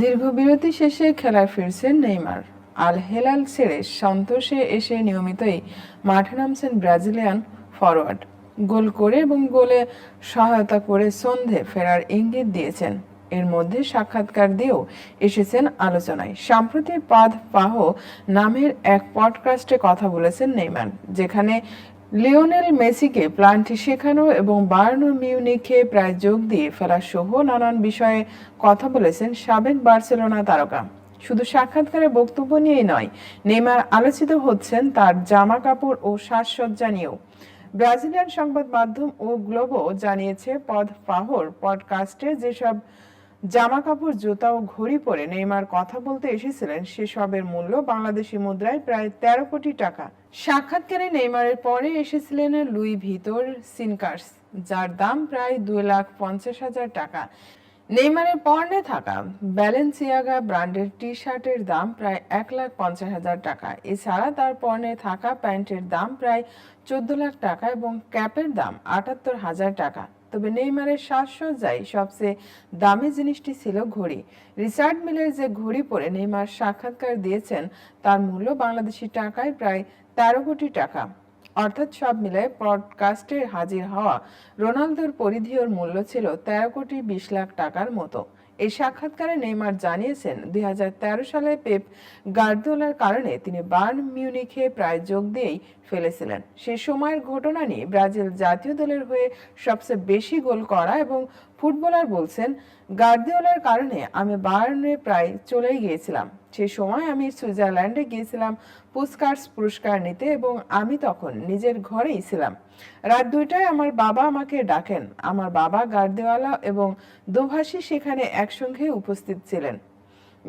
দীর্ঘ বিরতি শেষে খেলায় ফিরছেন নেইমার। আল হেলাল ছেড়ে সন্তোষে এসে নিয়মিতই মাঠে নামছেন ব্রাজিলিয়ান ফরওয়ার্ড গোল করে এবং গোলে সহায়তা করে সন্ধে ফেরার ইঙ্গিত দিয়েছেন। এর মধ্যে সাক্ষাৎকার দিয়েও এসেছেন আলোচনায়। সম্প্রতি পাদ পাহ নামের এক পডকাস্টে কথা বলেছেন নেইমার, যেখানে লিওনেল মেসিকে প্ল্যানটি শেখানো এবং বার্ন মিউনিখে প্রায় যোগ দিয়ে ফেলা সহ নানান বিষয়ে কথা বলেছেন সাবেক বার্সেলোনা তারকা। শুধু সাক্ষাৎকারে বক্তব্য নিয়েই নয়, নেইমার আলোচিত হচ্ছেন তার জামা কাপড় ও সাজসজ্জা নিয়েও। ব্রাজিলিয়ান সংবাদ মাধ্যম ও গ্লোবো জানিয়েছে, পদ পাহর পডকাস্টে যেসব জামা কাপড় জুতা ও ঘড়ি পরে নেইমার কথা বলতে এসেছিলেন সেসবের মূল্য বাংলাদেশি মুদ্রায় প্রায় তেরো কোটি টাকা। সাক্ষাৎকারে নেইমারের পরে এসেছিলেন লুই ভিতর সিনকার্স, যার দাম প্রায় দুই লাখ পঞ্চাশ হাজার টাকা। নেইমারের পর্নে থাকা ব্যালেন্সিয়াগা ব্র্যান্ডের টি শার্টের দাম প্রায় এক লাখ পঞ্চাশ হাজার টাকা। এছাড়া তার পর্নে থাকা প্যান্টের দাম প্রায় চোদ্দ লাখ টাকা এবং ক্যাপের দাম আটাত্তর হাজার টাকা। তবে নেইমারের সাজসজ্জায় সবচেয়ে দামি জিনিসটি ছিল ঘড়ি। রিচার্ড মিলের যে ঘড়ি পরে নেইমার সাক্ষাৎকার দিয়েছেন, তার মূল্য বাংলাদেশি টাকায় প্রায় তেরো কোটি টাকা। অর্থাৎ সব মিলায় পডকাস্টে হাজির হওয়া রোনালদোর পরিধিওর মূল্য ছিল তেরো কোটি বিশ লাখ টাকার মতো। এই সাক্ষাৎকারে নেইমার জানিয়েছেন, দুই হাজার তেরো সালে পেপ গার্দোলার কারণে তিনি বার্ন মিউনিখে প্রায় যোগ দিয়েই ফেলেছিলেন। সে সময়ের ঘটনা নিয়ে ব্রাজিল জাতীয় দলের হয়ে সবচেয়ে বেশি গোল করা এবং ফুটবলার বলছেন, গার্দিওলার কারণে আমি বার্নে প্রায় চলেই গিয়েছিলাম। সে সময় আমি সুইজারল্যান্ডে গিয়েছিলাম পুস্কার্স পুরস্কার নিতে এবং আমি তখন নিজের ঘরেই ছিলাম। রাত দুইটায় আমার বাবা আমাকে ডাকেন। আমার বাবা গার্দিওয়ালা এবং দোভাষী সেখানে একসঙ্গে উপস্থিত ছিলেন।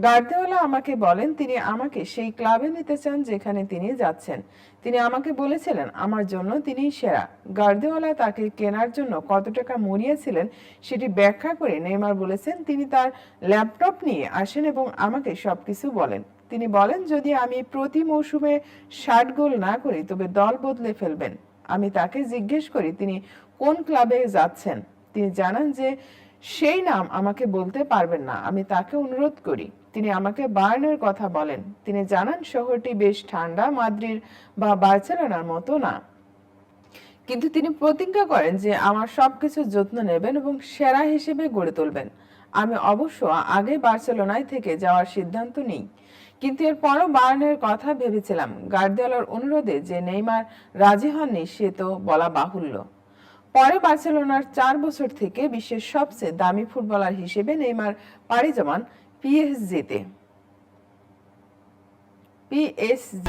গার্দিওয়ালা আমাকে বলেন, তিনি আমাকে সেই ক্লাবে নিতে চান যেখানে তিনি যাচ্ছেন। তিনি আমাকে বলেছিলেন, আমার জন্য তিনি সেরা। গার্দিওয়ালা তাকে কেনার জন্য কত টাকা মরিয়েছিলেন সেটি ব্যাখ্যা করে নেইমার বলেছেন, তিনি তার ল্যাপটপ নিয়ে আসেন এবং আমাকে সবকিছু বলেন। তিনি বলেন, যদি আমি প্রতি মৌসুমে ষাট গোল না করি, তবে দল বদলে ফেলবেন। আমি তাকে জিজ্ঞেস করি, তিনি কোন ক্লাবে যাচ্ছেন? তিনি জানান যে সেই নাম আমাকে বলতে পারবেন না, আমি তাকে অনুরোধ করি। তিনি আমাকে বার্নের কথা বলেন। তিনি জানান, শহরটি বেশ ঠান্ডা, মাদ্রির বা বার্সেলোনার মতো না। কিন্তু তিনি প্রতিজ্ঞা করেন যে আমার সবকিছু যত্ন নেবেন এবং সেরা হিসেবে গড়ে তুলবেন। আমি অবশ্য আগে বার্সেলোনায় থেকে যাওয়ার সিদ্ধান্ত নিই। কিন্তু এরপরও বার্নের কথা ভেবেছিলাম। গার্দিওলার অনুরোধে যে নেইমার রাজি হননি, সে তো বলা বাহুল্য। পরে বার্সেলোনার চার বছর থেকে বিশ্বের সবচেয়ে দামি ফুটবলার হিসেবে নেইমার পাড়ি জমান পিএসজিতে। পিএসজি